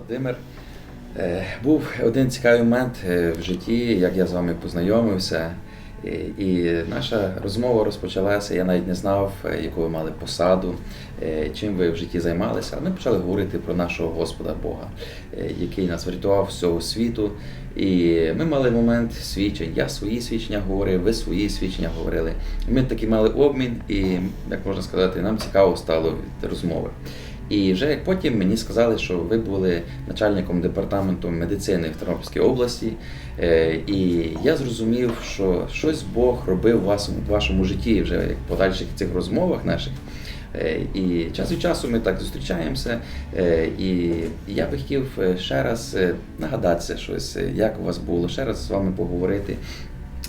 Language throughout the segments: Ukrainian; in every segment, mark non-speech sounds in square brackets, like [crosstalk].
Володимир. Е, Був один цікавий момент е, в житті, як я з вами познайомився. І- наша розмова розпочалася. Я навіть не знав, е, яку ви мали посаду, чим ви в житті займалися. Ми почали говорити про нашого Господа Бога, який нас врятував з цього світу. І ми мали момент свідчень. Я свої свідчення говорив, ви свої свідчення говорили. Ми таки мали обмін, і як можна сказати, нам цікаво стало від розмови. І вже як потім мені сказали, що ви були начальником департаменту медицини в Тернопільській області, Е, і я зрозумів, що щось Бог робив у вашому, житті вже як подальших цих розмовах наших. Е, І час від часу ми так зустрічаємося. Е, І я би хотів ще раз нагадатися щось, як у вас було, ще раз з вами поговорити.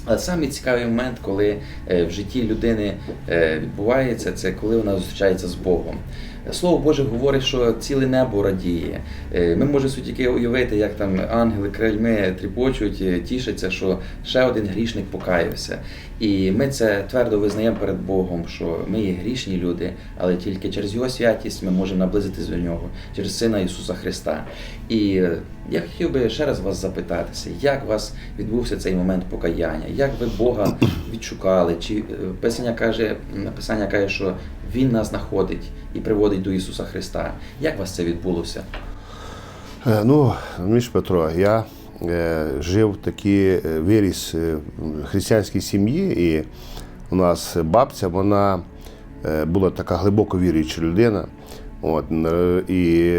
Але самий цікавий момент, коли в житті людини відбувається, це коли вона зустрічається з Богом. Слово Боже говорить, що ціле небо радіє. Е, Ми можемо тільки уявити, як там ангели крильми тріпочуть, е, тішаться, що ще один грішник покаявся. І ми це твердо визнаємо перед Богом, що ми є грішні люди, але тільки через Його святість ми можемо наблизитись до нього, через Сина Ісуса Христа. І е, я хотів би ще раз вас запитатися, як у вас відбувся цей момент покаяння, як ви Бога відшукали? Чи Писання каже, Писання каже, що Він нас знаходить і приводить до Ісуса Христа. Як у вас це відбулося? Е, Ну, між Петро, я е, жив в такій, е, виріс в християнській сім'ї, і у нас бабця, вона була така глибоко віруюча людина. От, і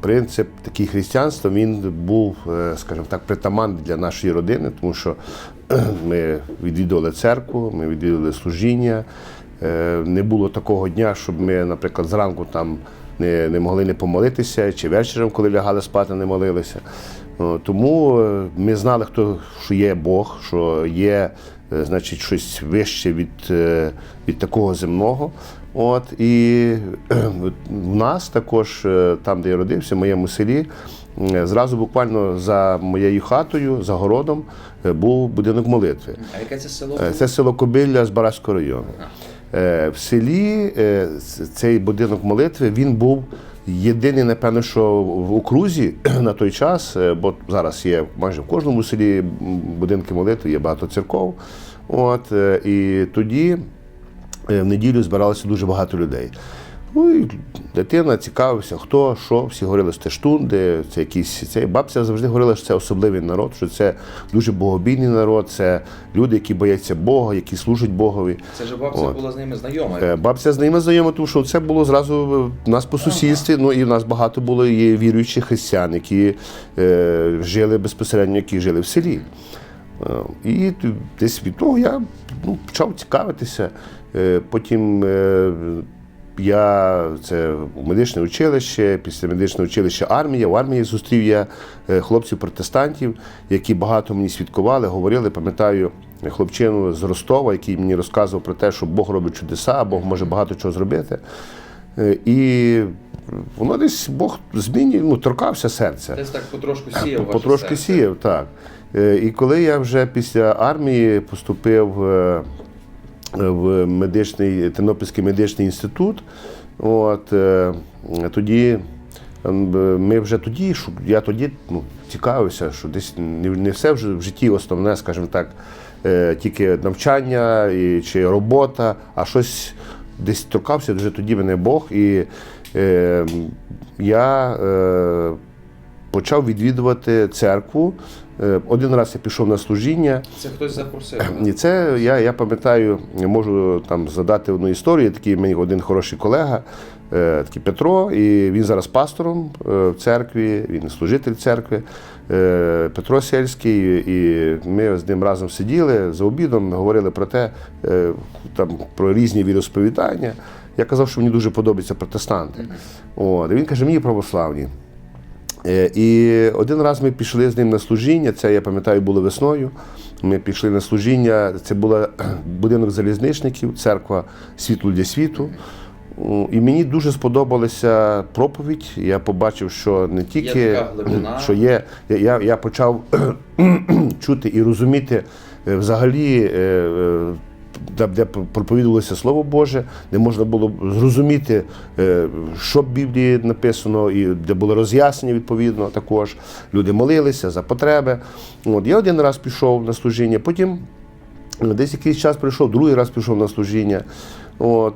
принцип такий християнства він був, скажімо так, притаманний для нашої родини, тому що ми відвідували церкву, ми відвідували служіння. Е, Не було такого дня, щоб ми, наприклад, зранку там не, не могли не помолитися, чи вечором, коли лягали спати, не молилися. Тому е, ми знали, хто що є Бог, що є е, значить, щось вище від, від такого земного. От, і в нас також, там, де я родився, в моєму селі, зразу буквально за моєю хатою, за городом, був будинок молитви. А яке це село? Це село Кобилля з Бараського району. Е, В селі е, цей будинок молитви він був єдиний, напевно, що в окрузі [clears throat] на той час, е, бо зараз є майже в кожному селі будинки молитви, є багато церков. От, і тоді в неділю збиралося дуже багато людей. Ну і дитина цікавився, хто, що, всі говорили, що це штунди, це якісь це бабця завжди говорила, що це особливий народ, що це дуже богобійний народ, це люди, які бояться Бога, які служать Богові. Це ж бабця От. була з ними знайома. Е, Бабця з ними знайома, тому що це було зразу в нас по сусідстві. Ну і в нас багато було і віруючих християн, які е, жили безпосередньо, які жили в селі. Е, І десь від того я ну, почав цікавитися. Е, Потім е, я це медичне училище, після медичного училища армія. У армії зустрів я е, хлопців-протестантів, які багато мені свідкували, говорили. Пам'ятаю хлопчину з Ростова, який мені розказував про те, що Бог робить чудеса, Бог може багато чого зробити. Е, І воно десь Бог змінює, ну, торкався серця. Десь так потрошку сіяв. ваше Потрошки серце. сіяв, так. Е, І коли я вже після армії поступив в медичний Тернопільський медичний інститут, от, е, тоді ем, ми вже тоді, я тоді ну, цікавився, що десь не, все вже в житті основне, скажімо так, е, тільки навчання і, чи робота, а щось десь торкався вже тоді мене Бог. І е, я е, почав відвідувати церкву. Е, Один раз я пішов на служіння. Це хтось запросив. І це я, я пам'ятаю, можу там задати одну історію. Такий мені один хороший колега, е, такий Петро, і він зараз пастором е, в церкві, він служитель церкви. е, Петро Сельський, і ми з ним разом сиділи за обідом, говорили про те, е, там про різні віросповідання. Я казав, що мені дуже подобаються протестанти. От, і він каже, мені православні. Е, І один раз ми пішли з ним на служіння, це я пам'ятаю, було весною. Ми пішли на служіння, це був [clears throat] будинок залізничників, церква світло для світу. І мені дуже сподобалася проповідь. Я побачив, що не тільки така [clears throat] що є, я, я почав [clears throat] чути і розуміти е, взагалі е, де, проповідувалося Слово Боже, де можна було зрозуміти, е, що в Біблії написано, і де було роз'яснення відповідно також. Люди молилися за потреби. От, я один раз пішов на служіння, потім Десь якийсь час прийшов, другий раз пішов на служіння. От,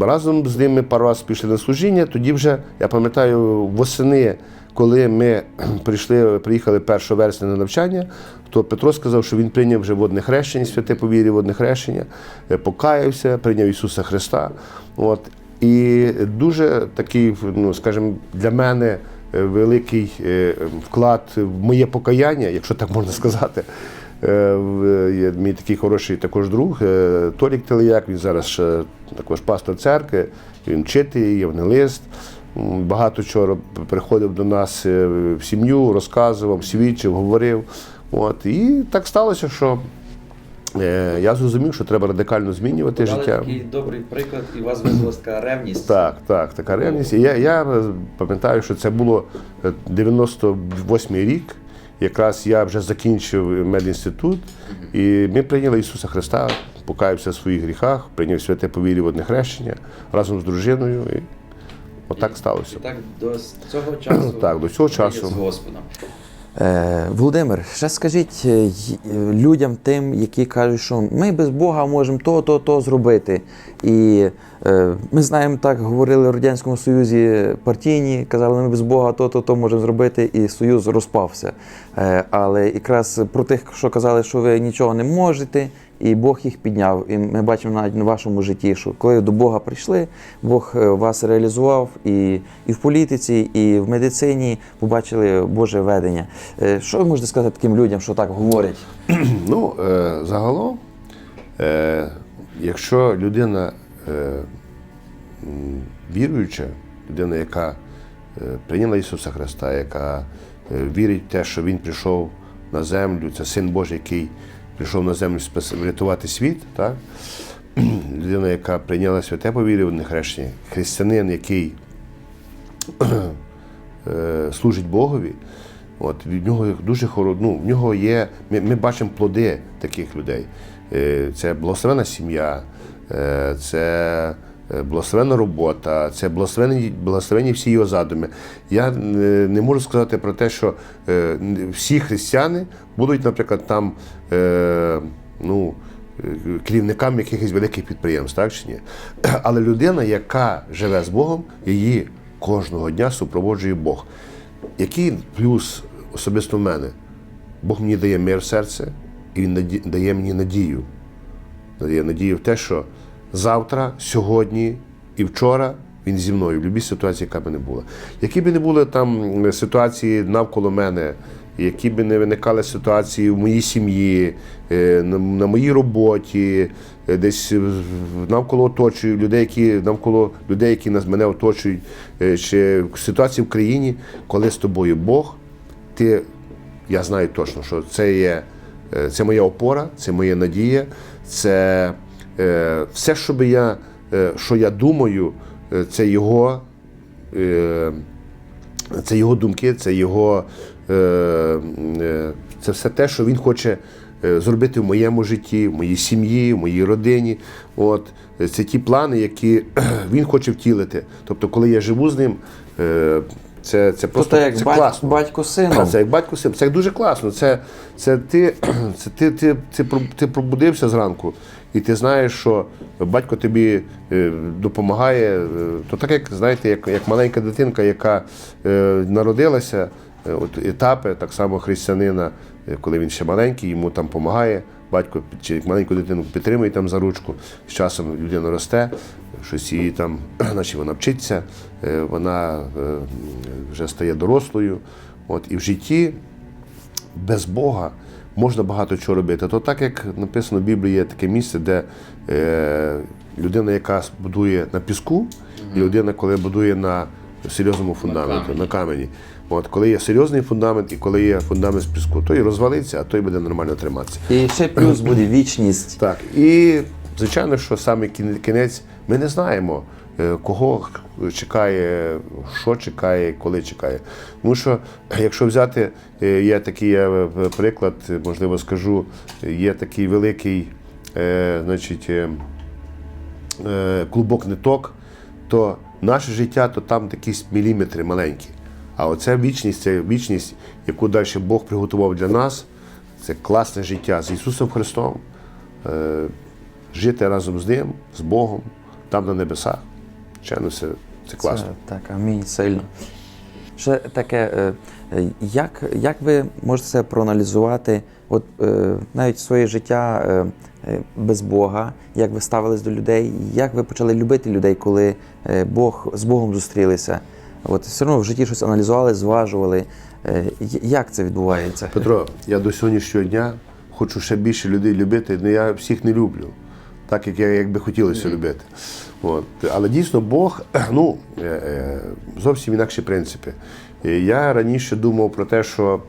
разом з ними пару разів пішли на служіння. Тоді вже, я пам'ятаю, восени, коли ми [clears throat] прийшли, приїхали 1 вересня на навчання, то Петро сказав, що він прийняв вже водне хрещення, святе повір'я, водне хрещення, е, покаявся, прийняв Ісуса Христа. От, і дуже такий, ну, скажімо, для мене е, великий е, вклад в моє покаяння, якщо так можна сказати. Є мій такий хороший також друг Толік Телеяк, він зараз також пастор церкви, він вчитель, євангелист. Багато чого приходив до нас е, в сім'ю, розказував, свідчив, говорив. От. І так сталося, що е, я зрозумів, що треба радикально змінювати Дали життя. такий добрий приклад, і у вас визвалась така ревність. Так, так, така ревність. І я, я е, пам'ятаю, що це було е, 98-й рік. Якраз я вже закінчив медінститут, і ми прийняли Ісуса Христа, покаявся в своїх гріхах, прийняв святе повір'я водне хрещення разом з дружиною. Отак сталося. І так до цього часу. Так, до цього часу. з Господом. Е, Володимир, ще скажіть е, е, людям тим, які кажуть, що ми без Бога можемо то, то, то зробити. І е, ми знаємо, так говорили в Радянському Союзі партійні, казали, ми без Бога то, то, то можемо зробити, і Союз розпався. Е, але якраз про тих, що казали, що ви нічого не можете, і Бог їх підняв. І ми бачимо навіть на вашому житті, що коли до Бога прийшли, Бог е, вас реалізував і, і в політиці, і в медицині побачили Боже ведення. Е, Що ви можете сказати таким людям, що так говорять? [clears throat] Ну, загалом, якщо людина віруюча, людина, яка прийняла Ісуса Христа, яка вірить в те, що Він прийшов на землю, це Син Божий, який прийшов на землю врятувати світ, так? [clears throat] людина, яка прийняла святе повір'я в хрещення, християнин, який [clears throat] е, служить Богові, от, від нього дуже хоро, ну, в нього є. Ми, ми бачимо плоди таких людей. Е, це благословена сім'я, е, це е, благословена робота, це благословені, всі його задуми. Я е, не можу сказати про те, що е, всі християни будуть, наприклад, там. Е, ну, е, керівниками якихось великих підприємств, так чи ні? [clears throat] Але людина, яка живе з Богом, її кожного дня супроводжує Бог. Який плюс особисто в мене? Бог мені дає мир в серце, і Він дає мені надію. Дає надію в те, що завтра, сьогодні і вчора він зі мною в будь-якій ситуації, яка б не була. Які б не були там ситуації навколо мене, які б не виникали ситуації в моїй сім'ї, е, на, моїй роботі, е, десь навколо оточую людей, які навколо людей, які нас мене оточують, е, чи ситуації в країні, коли з тобою Бог, ти я знаю точно, що це є це моя опора, це моя надія, це все, що я, е, що я думаю, е, це його. Е, це його думки, це його е, е, це все те, що він хоче е, зробити в моєму житті, в моїй сім'ї, в моїй родині. От е, це ті плани, які [clears throat] він хоче втілити. Тобто, коли я живу з ним, е, це, це просто Просто як це бать- класно. батько сином. Це як батько син. Це дуже класно. Це, це ти, [clears throat] це ти, ти, ти, ти пробудився зранку, і ти знаєш, що батько тобі е, допомагає. Е, То так, як знаєте, як, як маленька дитинка, яка е, народилася, от етапи так само християнина, коли він ще маленький, йому там допомагає. Батько чи маленьку дитину підтримує там за ручку, з часом людина росте, щось її там, [clears throat] значить вона вчиться, вона вже стає дорослою. От, і в житті без Бога можна багато чого робити. То так як написано в Біблії, є таке місце, де е, людина, яка будує на піску, і людина, коли будує на серйозному фундаменті, на камені. От, коли є серйозний фундамент і коли є фундамент з піску, той розвалиться, а той буде нормально триматися. І ще плюс буде вічність. Так, і звичайно, що саме кінець, ми не знаємо, кого чекає, що чекає, коли чекає. Тому що, якщо взяти, е, є такий е, приклад, е, можливо, скажу, є такий великий е, значить, е, е, клубок ниток, то наше життя то там якісь міліметри маленькі. А оце вічність, це вічність, яку далі Бог приготував для нас. Це класне життя з Ісусом Христом. Е, жити разом з Ним, з Богом, там на небесах. Чайно, це, це класно. Це, так, амінь, сильно. Ще таке, е, е, як, як ви можете це проаналізувати, от е, навіть своє життя без Бога, як ви ставились до людей, як ви почали любити людей, коли Бог з Богом зустрілися? От все одно в житті щось аналізували, зважували. Як це відбувається? Петро, я до сьогоднішнього дня хочу ще більше людей любити, але я всіх не люблю, так як я як би хотілося любити. От. Але дійсно Бог, [clears throat] ну, е, е, зовсім інакші принципи. Я раніше думав про те, що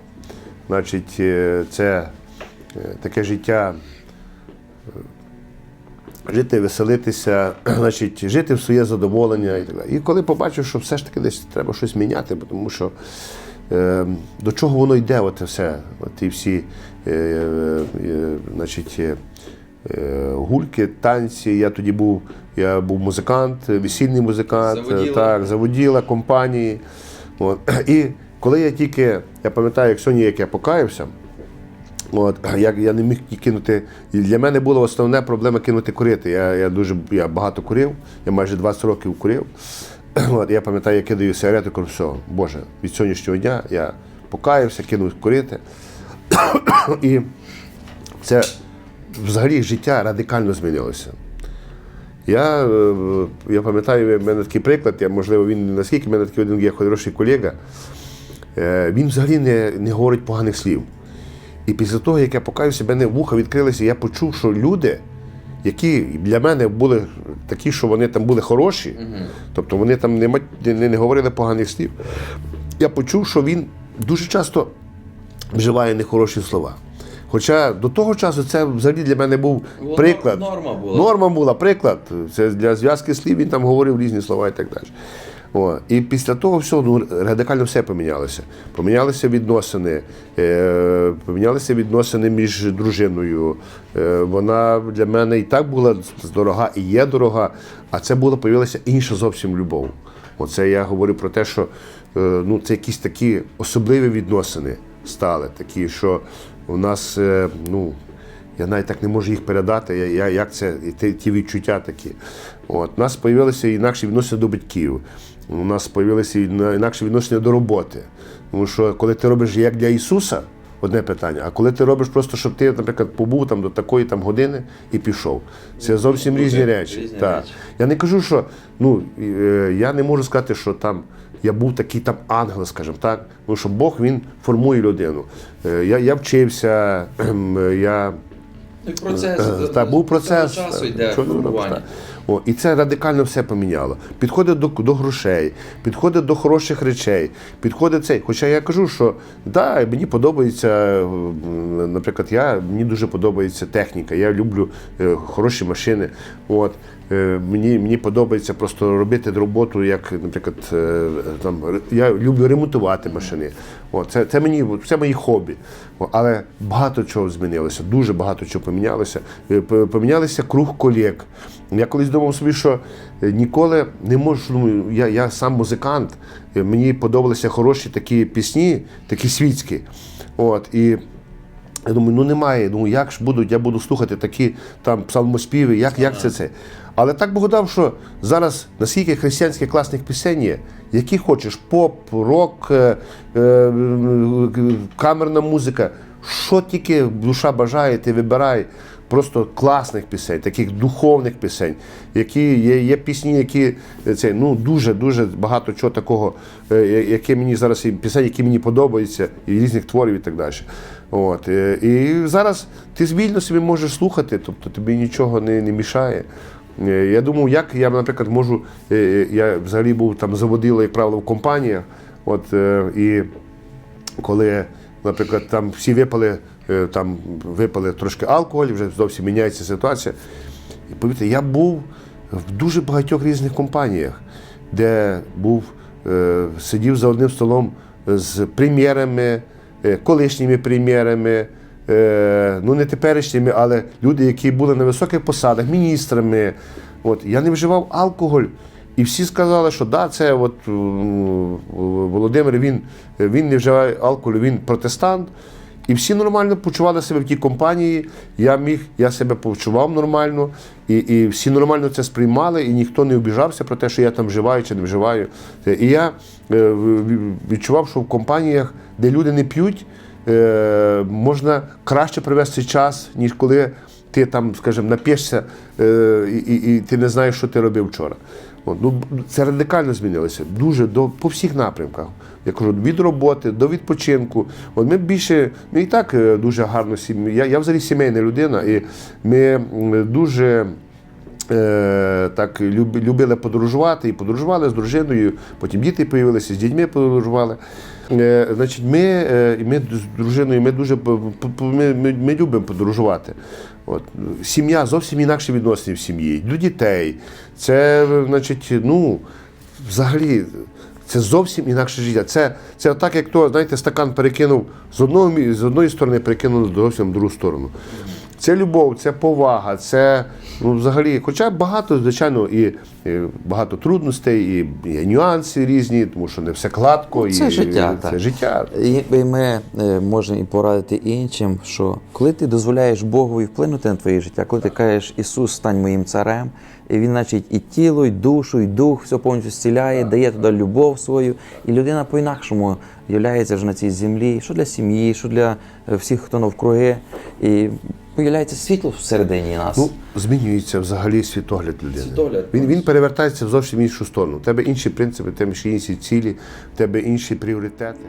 значить, е, це таке життя. Жити, веселитися, [clears throat] значить, жити в своє задоволення і так далі. І коли побачив, що все ж таки десь треба щось міняти, тому що е, до чого воно йде, оте все, от всі е, е, е, значить, гульки, танці. Я тоді був, я був музикант, весільний музикант, Заводіла. е, так, заводіла компанії. От. І коли я тільки, я пам'ятаю, як сьогодні, як я покаявся, От, я, я не міг кинути. Для мене була основна проблема кинути курити. Я, я дуже я багато курив, я майже 20 років курив. [clears throat] От, я пам'ятаю, я кидаю сигарету, кажу, все, Боже, від сьогоднішнього дня я покаявся, кинув курити. [clears throat] І це взагалі життя радикально змінилося. Я, е, я пам'ятаю, в мене такий приклад, я, можливо, він наскільки в мене такий один є хороший колега. Е, Він взагалі не, не говорить поганих слів. І після того, як я покаюся, мене вуха відкрилися, я почув, що люди, які для мене були такі, що вони там були хороші, тобто вони там не, не, не говорили поганих слів, я почув, що він дуже часто вживає нехороші слова. Хоча до того часу це взагалі для мене був приклад. норма була. Норма була, приклад. Це для зв'язки слів він там говорив різні слова і так далі. О, і після того всього ну, радикально все помінялося. Помінялися відносини, е, помінялися відносини між дружиною. Е, вона для мене і так була дорога, і є дорога, а це була появилася інша зовсім любов. Оце я говорю про те, що е, ну, це якісь такі особливі відносини стали, такі, що у нас, е, ну, я навіть так не можу їх передати, я, як це, і ті, ті відчуття такі. От. У нас з'явилися інакші відносини до батьків, у нас з'явилися інакші відносини до роботи. Тому що коли ти робиш як для Ісуса, одне питання, а коли ти робиш просто, щоб ти, наприклад, побув там до такої там години і пішов. Це зовсім різні речі. різні так. речі. Я не кажу, що ну, е, я не можу сказати, що там я був такий там ангел, скажімо так. Тому що Бог він формує людину. Е, Я, я вчився, [clears throat] ем, я Ну, процес, Е, Та був процес. часу е, йде формування. О, і це радикально все поміняло. Підходить до, до грошей, підходить до хороших речей, підходить цей. Хоча я кажу, що да, мені подобається, е, наприклад, я, мені дуже подобається техніка. Я люблю е, хороші машини. От. Е, Мені, мені подобається просто робити роботу, як, наприклад, е, там, я люблю ремонтувати машини. От, це, це, мені, це мої хобі. О, Але багато чого змінилося, дуже багато чого помінялося. Е, Помінялися круг колег. Я колись думав собі, що ніколи не можу. Ну, я, я сам музикант, мені подобалися хороші такі пісні, такі світські. От, і я думаю, ну немає. Ну як ж будуть, я буду слухати такі там псалмоспіви, як, як це це. Але так Бог дав, що зараз наскільки християнських класних пісень є, які хочеш, поп, рок, е, е, е, камерна музика, що тільки душа бажає, ти вибирай. Просто класних пісень, таких духовних пісень, які є, є пісні, які е, це ну дуже дуже багато чого такого, е, яке мені зараз і пісень, які мені подобаються, і різних творів і так далі. От е, і зараз ти вільно собі можеш слухати, тобто тобі нічого не, не мішає. Я думав, як я, наприклад, можу. Я взагалі був там заводила, як правило, в компаніях. От і коли, наприклад, там всі випали, там випали трошки алкоголь, вже зовсім міняється ситуація. І повірте, я був в дуже багатьох різних компаніях, де був, е, сидів за одним столом з прем'єрами, е, колишніми прем'єрами, е, ну не теперішніми, але люди, які були на високих посадах, міністрами. От, я не вживав алкоголь. І всі сказали, що да, це от Володимир, він, він не вживає алкоголю, він протестант. І всі нормально почували себе в тій компанії. Я міг, я себе почував нормально, і, і всі нормально це сприймали, і ніхто не обіжався про те, що я там вживаю чи не вживаю. Е, І я е, відчував, що в компаніях, де люди не п'ють, е, можна краще провести час, ніж коли ти там, скажімо, нап'єшся е, і, і, ти не знаєш, що ти робив вчора. От, ну, це радикально змінилося. Дуже до, по всіх напрямках. Я кажу, від роботи до відпочинку. От ми більше, ми і так е, дуже гарно сім'ї. Я, я взагалі сімейна людина, і ми дуже. Е, так любили подорожувати і подорожували з дружиною, потім діти появилися, з дітьми подорожували. Е, значить, ми, ми з дружиною ми дуже ми, ми, ми любимо подорожувати. От. Сім'я зовсім інакше відносини в сім'ї. До дітей. Це, значить, ну, взагалі. Це зовсім інакше життя. Це, це так, як то, знаєте, стакан перекинув з, одного, з одної сторони, перекинув зовсім в другу сторону. Це любов, це повага, це ну, взагалі, хоча багато, звичайно, і, і багато трудностей, і, і нюанси різні, тому що не все гладко. Це і, життя, Це так. життя. І і ми е, можемо і порадити іншим, що коли ти дозволяєш Богові вплинути на твоє життя, коли ти кажеш Ісус, стань моїм царем, і Він, значить, і тіло, і душу, і дух все повністю зціляє, дає туди любов свою, і людина по-інакшому являється вже на цій землі, що для сім'ї, що для е, всіх, хто навкруги, і появляється світло всередині нас. Ну, змінюється взагалі світогляд людини. Світогляд, Він, він перевертається в зовсім іншу сторону. У тебе інші принципи, у тебе інші цілі, у тебе інші пріоритети.